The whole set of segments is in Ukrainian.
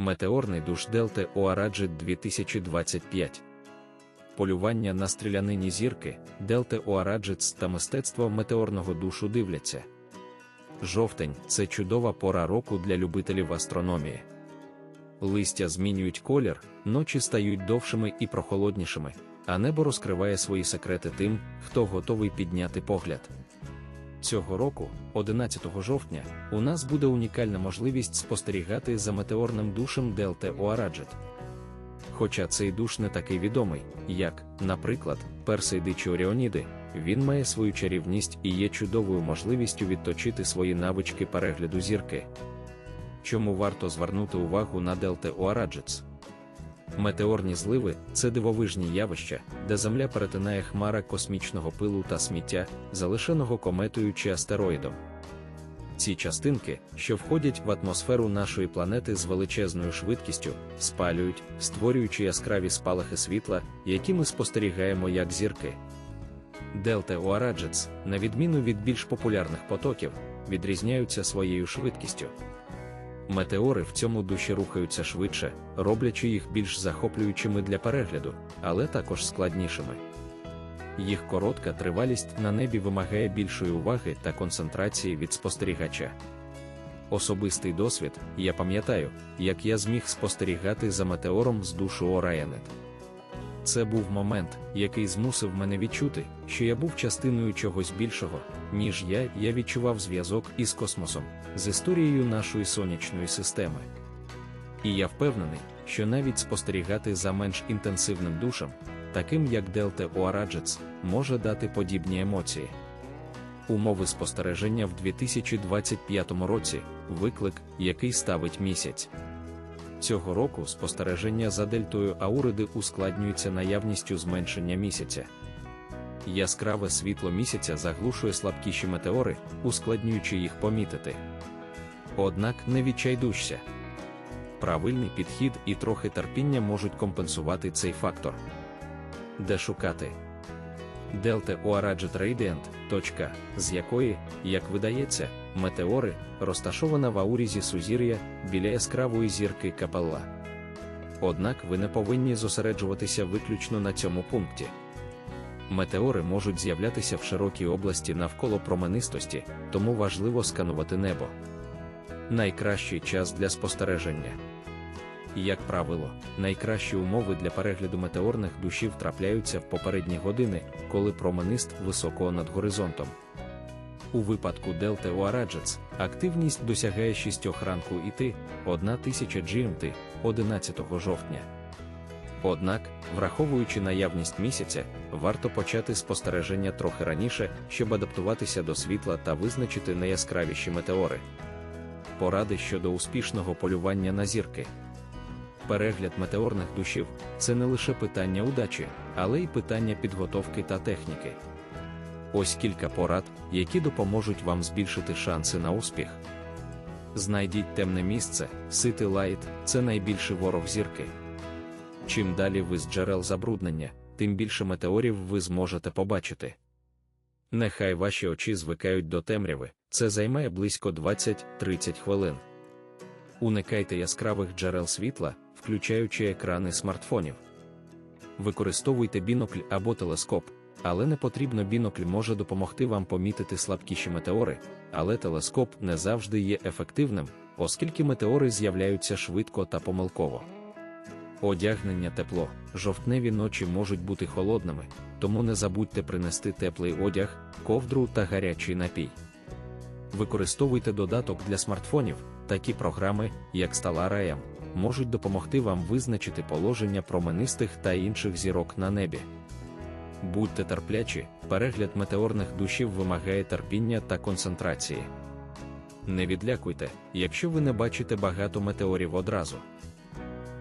Метеорний душ Делте Оараджит 2025. Полювання на стрілянині зірки, Делте Оараджитс та мистецтво метеорного душу дивляться. Жовтень це чудова пора року для любителів астрономії. Листя змінюють колір, ночі стають довшими і прохолоднішими, а небо розкриває свої секрети тим, хто готовий підняти погляд. Цього року, 11 жовтня, у нас буде унікальна можливість спостерігати за метеорним душем Делте Оараджет. Хоча цей душ не такий відомий, як, наприклад, Персейди чи Оріоніди, він має свою чарівність і є чудовою можливістю відточити свої навички перегляду зірки. Чому варто звернути увагу на Делте Оараджетс? Метеорні зливи це дивовижні явища, де Земля перетинає хмара космічного пилу та сміття, залишеного кометою чи астероїдом. Ці частинки, що входять в атмосферу нашої планети з величезною швидкістю, спалюють, створюючи яскраві спалахи світла, які ми спостерігаємо як зірки. Делта Оараджетс, на відміну від більш популярних потоків, відрізняються своєю швидкістю. Метеори в цьому душі рухаються швидше, роблячи їх більш захоплюючими для перегляду, але також складнішими. Їх коротка тривалість на небі вимагає більшої уваги та концентрації від спостерігача. Особистий досвід, я пам'ятаю, як я зміг спостерігати за метеором з душу Орайанет. Це був момент, який змусив мене відчути, що я був частиною чогось більшого, ніж я, я відчував зв'язок із космосом, з історією нашої сонячної системи. І я впевнений, що навіть спостерігати за менш інтенсивним душем, таким як Делте Оараджец, може дати подібні емоції. Умови спостереження в 2025 році виклик, який ставить місяць. Цього року спостереження за дельтою Ауриди ускладнюється наявністю зменшення місяця. Яскраве світло місяця заглушує слабкіші метеори, ускладнюючи їх помітити. Однак не відчайдушся. Правильний підхід і трохи терпіння можуть компенсувати цей фактор. Де шукати? Delta Oaraget Radiant, точка, з якої, як видається, метеори, розташована в аурізі сузір'я біля яскравої зірки Капелла. Однак ви не повинні зосереджуватися виключно на цьому пункті. Метеори можуть з'являтися в широкій області навколо променистості, тому важливо сканувати небо. Найкращий час для спостереження. Як правило, найкращі умови для перегляду метеорних душів трапляються в попередні години, коли променист високо над горизонтом. У випадку Делта Уараджец активність досягає 6 ранку іти 1000 GMT 11 жовтня. Однак, враховуючи наявність місяця, варто почати спостереження трохи раніше, щоб адаптуватися до світла та визначити найяскравіші метеори. Поради щодо успішного полювання на зірки. Перегляд метеорних душів це не лише питання удачі, але й питання підготовки та техніки. Ось кілька порад, які допоможуть вам збільшити шанси на успіх. Знайдіть темне місце, сити лайт це найбільший ворог зірки. Чим далі ви з джерел забруднення, тим більше метеорів ви зможете побачити. Нехай ваші очі звикають до темряви, це займає близько 20-30 хвилин. Уникайте яскравих джерел світла, включаючи екрани смартфонів. Використовуйте бінокль або телескоп, але не потрібно бінокль може допомогти вам помітити слабкіші метеори, але телескоп не завжди є ефективним, оскільки метеори з'являються швидко та помилково. Одягнення тепло, жовтневі ночі можуть бути холодними, тому не забудьте принести теплий одяг, ковдру та гарячий напій. Використовуйте додаток для смартфонів, такі програми, як Stellar можуть допомогти вам визначити положення променистих та інших зірок на небі. Будьте терплячі, перегляд метеорних душів вимагає терпіння та концентрації. Не відлякуйте, якщо ви не бачите багато метеорів одразу.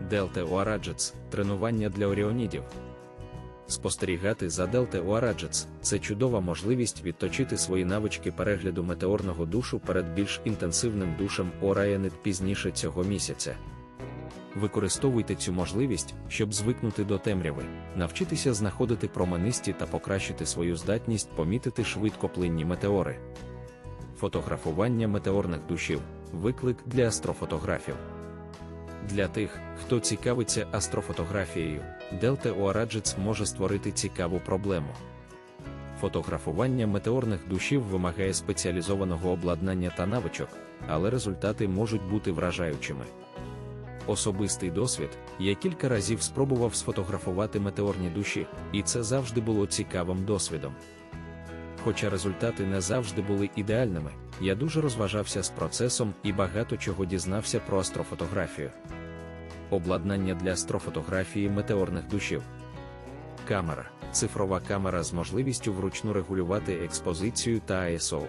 Делте Оараджец тренування для оріонідів. Спостерігати за Делте Оараджец це чудова можливість відточити свої навички перегляду метеорного душу перед більш інтенсивним душем Оріонід пізніше цього місяця. Використовуйте цю можливість, щоб звикнути до темряви, навчитися знаходити променисті та покращити свою здатність помітити швидкоплинні метеори. Фотографування метеорних душів виклик для астрофотографів. Для тих, хто цікавиться астрофотографією, Delta Oragits може створити цікаву проблему. Фотографування метеорних душів вимагає спеціалізованого обладнання та навичок, але результати можуть бути вражаючими. Особистий досвід я кілька разів спробував сфотографувати метеорні душі, і це завжди було цікавим досвідом. Хоча результати не завжди були ідеальними, я дуже розважався з процесом і багато чого дізнався про астрофотографію. Обладнання для астрофотографії метеорних душів. Камера цифрова камера з можливістю вручну регулювати експозицію та ISO.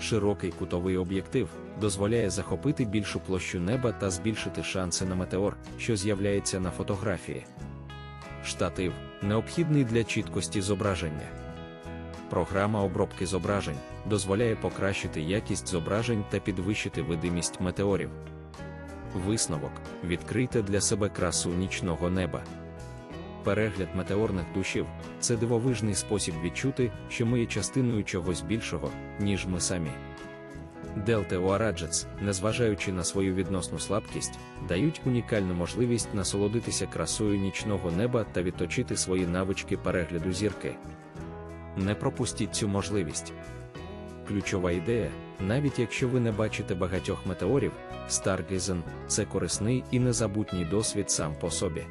Широкий кутовий об'єктив дозволяє захопити більшу площу неба та збільшити шанси на метеор, що з'являється на фотографії. Штатив необхідний для чіткості зображення. Програма обробки зображень дозволяє покращити якість зображень та підвищити видимість метеорів. Висновок відкрийте для себе красу нічного неба. Перегляд метеорних душів це дивовижний спосіб відчути, що ми є частиною чогось більшого, ніж ми самі. Delta Oragits, незважаючи на свою відносну слабкість, дають унікальну можливість насолодитися красою нічного неба та відточити свої навички перегляду зірки. Не пропустіть цю можливість. Ключова ідея, навіть якщо ви не бачите багатьох метеорів, Stargazen – це корисний і незабутній досвід сам по собі.